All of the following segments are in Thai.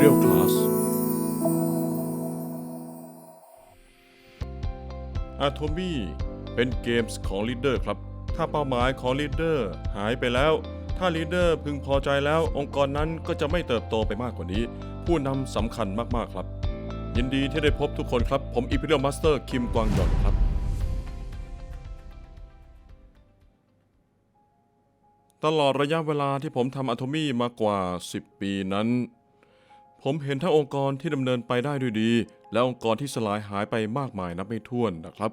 Imperial Class Atomy เป็นเกมส์ของลีดเดอร์ครับ ถ้าเป้าหมายของลีดเดอร์หายไปแล้ว ถ้าลีดเดอร์พึงพอใจแล้ว องค์กรนั้นก็จะไม่เติบโตไปมากกว่านี้ ผู้นำสำคัญมากๆครับ ยินดีที่ได้พบทุกคนครับ ผม Imperial Master คิมกวางหยอนครับ ตลอดระยะเวลาที่ผมทำอะโทมี่มากว่า 10 ปีนั้น ผมเห็นทั้งองค์กรที่ดำเนินไปได้ด้วยดี และองค์กรที่สลายหายไปมากมายนับไม่ถ้วนนะครับ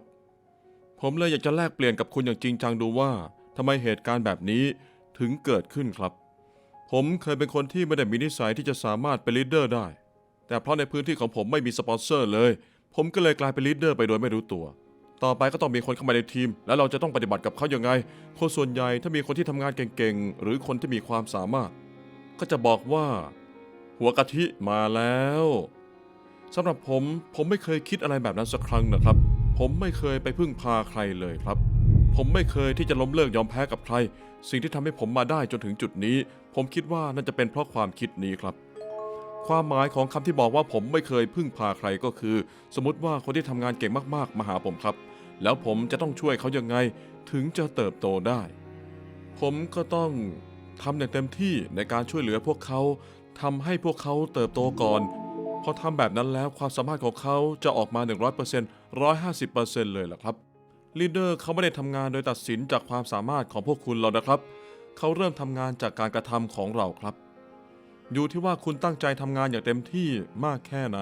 ผมเลยอยากจะแลกเปลี่ยนกับคุณอย่างจริงจังดูว่าทำไมเหตุการณ์แบบนี้ถึงเกิดขึ้นครับ ผมเคยเป็นคนที่ไม่ได้มีนิสัยที่จะสามารถเป็นลีดเดอร์ได้ แต่เพราะในพื้นที่ของผมไม่มีสปอนเซอร์เลย ผมก็เลยกลายเป็นลีดเดอร์ไปโดยไม่รู้ตัว ต่อไปก็ต้องมีคนเข้ามาในทีม แล้วเราจะต้องปฏิบัติกับเขาอย่างไง คนส่วนใหญ่ถ้ามีคนที่ทำงานเก่งๆ หรือคนที่มีความสามารถ ก็จะบอกว่า หัวกะทิมาแล้วสำหรับผมผมไม่เคยคิดอะไรแบบนั้นสักครั้งนะครับ ผมไม่เคยไปพึ่งพาใครเลยครับ ผมไม่เคยที่จะล้มเลิกยอมแพ้กับใคร สิ่งที่ทำให้ผมมาได้จนถึงจุดนี้ ผมคิดว่าน่าจะเป็นเพราะความคิดนี้ครับ ความหมายของคำที่บอกว่าผมไม่เคยพึ่งพาใครก็คือ สมมติว่าคนที่ทำงานเก่งมากๆ มาหาผมครับ แล้วผมจะต้องช่วยเขายังไง ถึงจะเติบโตได้ ผมก็ต้องทำอย่างเต็มที่ในการช่วยเหลือพวกเขา ทำให้พวกเขาเติบโตก่อน พอทำแบบนั้นแล้วความสามารถของเขาจะออกมา 100% 150%เลยล่ะครับลีดเดอร์เขาไม่ได้ทำงานโดยตัดสินจากความสามารถของพวกคุณหรอกนะครับ เขาเริ่มทำงานจากการกระทำของเราครับ อยู่ที่ว่าคุณตั้งใจทำงานอย่างเต็มที่มากแค่ไหน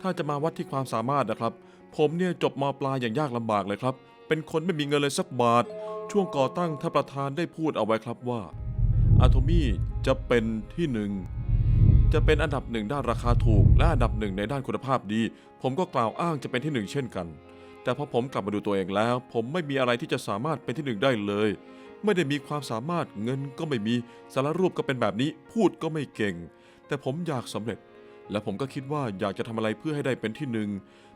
ถ้าจะมาวัดที่ความสามารถนะครับ ผมเนี่ยจบมปลายอย่างยากลำบากเลยครับ เป็นคนไม่มีเงินเลยสักบาท ช่วงก่อตั้งท่านประธานได้พูดเอาไว้ครับว่า อะโทมี่จะเป็นที่หนึ่งจะเป็นอันดับหนึ่งด้านราคาถูก และอันดับหนึ่งในด้านคุณภาพดี ผมก็กล่าวอ้างจะเป็นที่หนึ่งเช่นกัน แต่พอผมกลับมาดูตัวเองแล้ว ผมไม่มีอะไรที่จะสามารถเป็นที่หนึ่งได้เลย ไม่ได้มีความสามารถเงินก็ไม่มีสารรูปก็เป็นแบบนี้ พูดก็ไม่เก่ง แต่ผมอยากสำเร็จ และผมก็คิดว่าอยากจะทำอะไรเพื่อให้ได้เป็นที่หนึ่ง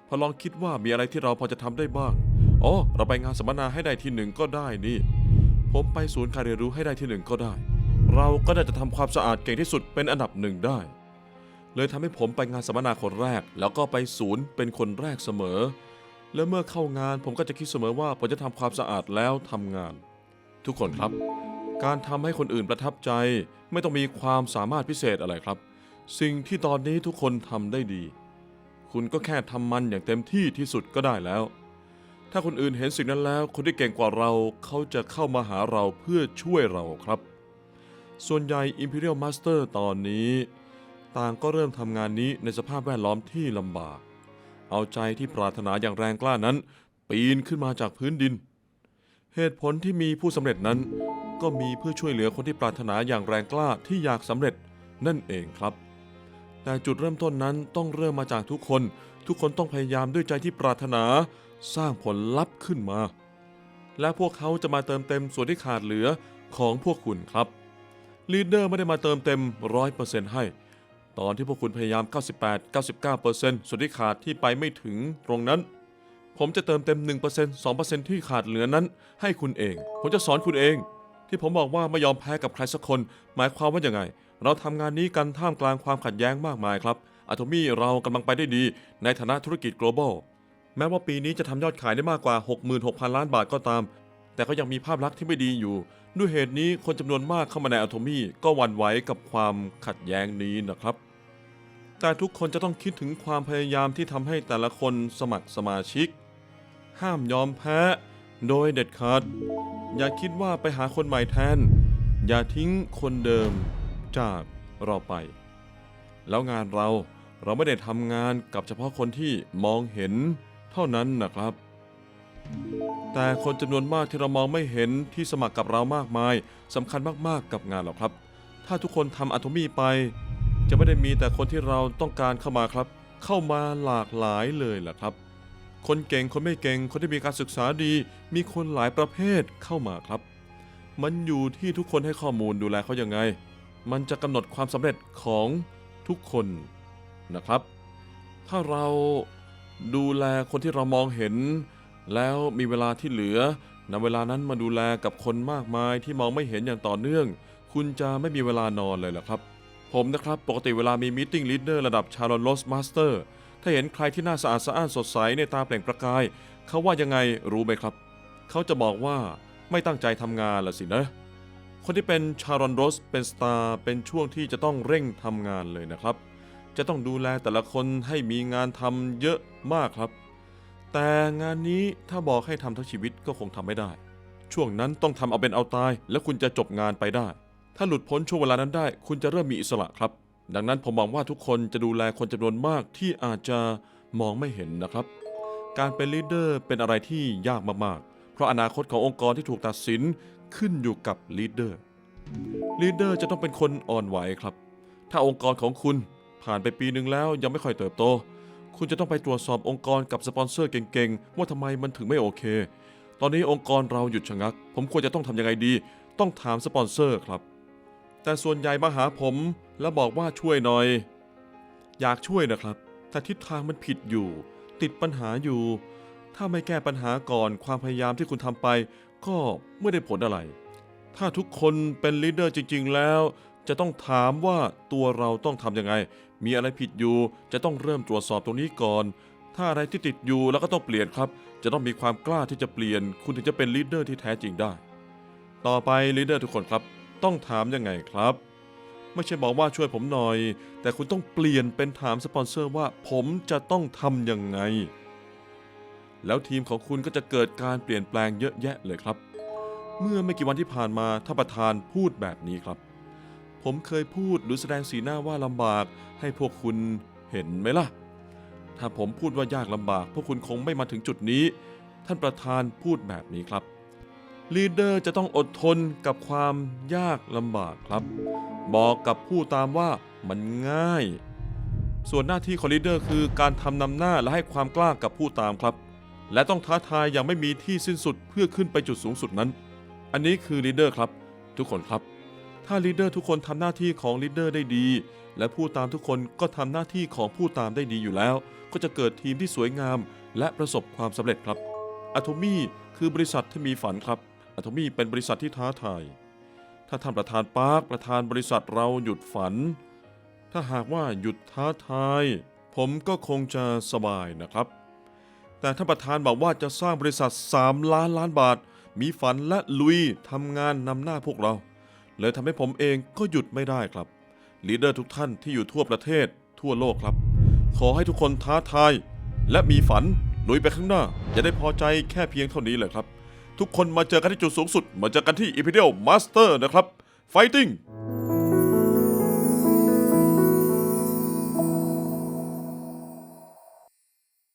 พอลองคิดว่ามีอะไรที่เราพอจะทำได้บ้างอ๋อเราไปงานสัมมนาให้ได้ที่หนึ่งก็ได้นี่ ผมไปศูนย์การเรียนรู้ให้ได้ที่หนึ่งก็ได้ เราก็น่าจะทำความสะอาดเก่งที่สุดเป็นอันดับหนึ่งได้ เลยทำให้ผมไปงานสัมมนาคนแรก แล้วก็ไปศูนย์เป็นคนแรกเสมอ และเมื่อเข้างานผมก็จะคิดเสมอว่าผมจะทำความสะอาดแล้วทำงาน ทุกคนครับ การทำให้คนอื่นประทับใจ ไม่ต้องมีความสามารถพิเศษอะไรครับ สิ่งที่ตอนนี้ทุกคนทำได้ดี คุณก็แค่ทำมันอย่างเต็มที่ที่สุดก็ได้แล้วถ้าคนอื่นเห็นสิ่งนั้นแล้ว คนที่เก่งกว่าเราเขาจะเข้ามาหาเราเพื่อช่วยเราครับ ส่วนใหญ่ Imperial Master ตอนนี้ ต่างก็เริ่มทำงานนี้ในสภาพแวดล้อมที่ลำบาก เอาใจที่ปรารถนาอย่างแรงกล้านั้น ปีนขึ้นมาจากพื้นดิน เหตุผลที่มีผู้สำเร็จนั้น ก็มีเพื่อช่วยเหลือคนที่ปรารถนาอย่างแรงกล้าที่อยากสำเร็จนั่นเองครับ แต่จุดเริ่มต้นนั้นต้องเริ่มมาจากทุกคน ทุกคนต้องพยายามด้วยใจที่ปรารถนาสร้างผลลัพธ์ขึ้นมา และพวกเขาจะมาเติมเต็มส่วนที่ขาดเหลือของพวกคุณครับ ลีดเดอร์ไม่ได้มาเติมเต็ม 100%ให้ ตอนที่พวกคุณพยายาม 98 99%ส่วนที่ขาดที่ไปไม่ถึงตรงนั้น ผมจะเติมเต็ม 1% 2%ที่ขาดเหลือนั้น ให้คุณเอง ผมจะสอนคุณเอง ที่ผมบอกว่าไม่ยอมแพ้กับใครสักคน หมายความว่าอย่างไง เราทำงานนี้กันท่ามกลางความขัดแย้งมากมายครับอะโทมี่เรากำลังไปได้ดี ในฐานะธุรกิจ global แม้ว่าปีนี้จะทำยอดขายได้มากกว่า 66,000 ล้านบาทก็ตาม แต่ก็ยังมีภาพลักษณ์ที่ไม่ดีอยู่ ด้วยเหตุนี้คนจำนวนมากเข้ามาในอะโทมี่ก็หวั่นไหวกับความขัดแย้งนี้นะครับ แต่ทุกคนจะต้องคิดถึงความพยายามที่ทำให้แต่ละคนสมัครสมาชิก ห้ามยอมแพ้ โดยเด็ดขาด อย่าคิดว่าไปหาคนใหม่แทน อย่าทิ้งคนเดิมจากเราไป แล้วงานเราเราไม่ได้ทำงานกับเฉพาะคนที่มองเห็นเท่านั้นนะครับ แต่คนจำนวนมากที่เรามองไม่เห็นที่สมัครกับเรามากมายสำคัญมากๆกับงานเราครับ ถ้าทุกคนทำอะโทมี่ไป จะไม่ได้มีแต่คนที่เราต้องการเข้ามาครับ เข้ามาหลากหลายเลยแหละครับ คนเก่งคนไม่เก่งคนที่มีการศึกษาดี มีคนหลายประเภทเข้ามาครับ มันอยู่ที่ทุกคนให้ข้อมูลดูแลเขายังไง มันจะกำหนดความสำเร็จของทุกคนนะครับ ถ้าเราดูแลคนที่เรามองเห็น แล้วมีเวลาที่เหลือนำเวลานั้นมาดูแลกับคนมากมายที่มองไม่เห็นอย่างต่อเนื่อง คุณจะไม่มีเวลานอนเลยเหรอครับ ผมนะครับปกติเวลามีมีติ้งลีดเดอร์ระดับชาร์ลลอสมาสเตอร์ถ้าเห็นใครที่น่าสะอาดสะอ้านสดใสในตาเปล่งประกาย เขาว่ายังไงรู้ไหมครับ เขาจะบอกว่าไม่ตั้งใจทำงานละสินะ คนที่เป็นชารอนโรสเป็นสตาร์เป็นช่วงที่จะต้องเร่งทำงานเลยนะครับ จะต้องดูแลแต่ละคนให้มีงานทำเยอะมากครับ แต่งานนี้ถ้าบอกให้ทำทั้งชีวิตก็คงทำไม่ได้ ช่วงนั้นต้องทำเอาเป็นเอาตาย แล้วคุณจะจบงานไปได้ ถ้าหลุดพ้นช่วงเวลานั้นได้ คุณจะเริ่มมีอิสระครับ ดังนั้นผมมองว่าทุกคนจะดูแลคนจำนวนมากที่อาจจะมองไม่เห็นนะครับ การเป็นลีดเดอร์เป็นอะไรที่ยากมากๆ เพราะอนาคตขององค์กรที่ถูกตัดสินขึ้นอยู่กับลีดเดอร์ลีดเดอร์จะต้องเป็นคนอ่อนไหวครับ ถ้าองค์กรของคุณผ่านไปปีหนึ่งแล้วยังไม่ค่อยเติบโต คุณจะต้องไปตรวจสอบองค์กรกับสปอนเซอร์เก่งๆ ว่าทำไมมันถึงไม่โอเค ตอนนี้องค์กรเราหยุดชะงัก ผมควรจะต้องทำยังไงดี ต้องถามสปอนเซอร์ครับ แต่ส่วนใหญ่มาหาผมแล้วบอกว่าช่วยหน่อย อยากช่วยนะครับ แต่ทิศทางมันผิดอยู่ ติดปัญหาอยู่ ถ้าไม่แก้ปัญหาก่อนความพยายามที่คุณทำไป ก็ไม่ได้ผลอะไร ถ้าทุกคนเป็นลีดเดอร์จริง ๆ แล้ว จะต้องถามว่าตัวเราต้องทำยังไง มีอะไรผิดอยู่จะต้องเริ่มตรวจสอบตรงนี้ก่อน ถ้าอะไรที่ติดอยู่แล้วก็ต้องเปลี่ยนครับ จะต้องมีความกล้าที่จะเปลี่ยน คุณถึงจะเป็นลีดเดอร์ที่แท้จริงได้ ต่อไปลีดเดอร์ทุกคนครับ ต้องถามยังไงครับ ไม่ใช่บอกว่าช่วยผมหน่อย แต่คุณต้องเปลี่ยนเป็นถามสปอนเซอร์ว่าผมจะต้องทำยังไง แล้วทีมของคุณก็จะเกิดการเปลี่ยนแปลงเยอะแยะเลยครับ เมื่อไม่กี่วันที่ผ่านมาท่านประธานพูดแบบนี้ครับ ผมเคยพูดหรือแสดงสีหน้าว่าลำบากให้พวกคุณเห็นไหมล่ะ ถ้าผมพูดว่ายากลำบาก พวกคุณคงไม่มาถึงจุดนี้ ท่านประธานพูดแบบนี้ครับ ลีดเดอร์จะต้องอดทนกับความยากลำบากครับ บอกกับผู้ตามว่ามันง่าย ส่วนหน้าที่ของลีดเดอร์คือการทำนำหน้าและให้ความกล้ากับผู้ตามครับ และต้องท้าทายอย่างไม่มีที่สิ้นสุดเพื่อขึ้นไปจุดสูงสุดนั้น อันนี้คือลีดเดอร์ครับ ทุกคนครับ ถ้าลีดเดอร์ทุกคนทำหน้าที่ของลีดเดอร์ได้ดี และผู้ตามทุกคนก็ทำหน้าที่ของผู้ตามได้ดีอยู่แล้ว ก็จะเกิดทีมที่สวยงาม และประสบความสำเร็จครับอะโทมี่คือบริษัทที่มีฝันครับอะโทมี่เป็นบริษัทที่ท้าทาย ถ้าท่านประธานปาร์คประธานบริษัทเราหยุดฝัน ถ้าหากว่าหยุดท้าทาย ผมก็คงจะสบายนะครับ แต่ท่านประธานบอกว่าจะสร้างบริษัท 3 ล้านล้านบาท มีฝันและลุยทำงานนำหน้าพวกเรา เลยทำให้ผมเองก็หยุดไม่ได้ครับลีดเดอร์ทุกท่านที่อยู่ทั่วประเทศ ทั่วโลกครับ ขอให้ทุกคนท้าทาย และมีฝันลุยไปข้างหน้า อย่าได้พอใจแค่เพียงเท่านี้เลยครับ ทุกคนมาเจอกันที่จุดสูงสุด มาเจอกันที่ Imperial Master นะครับ Fighting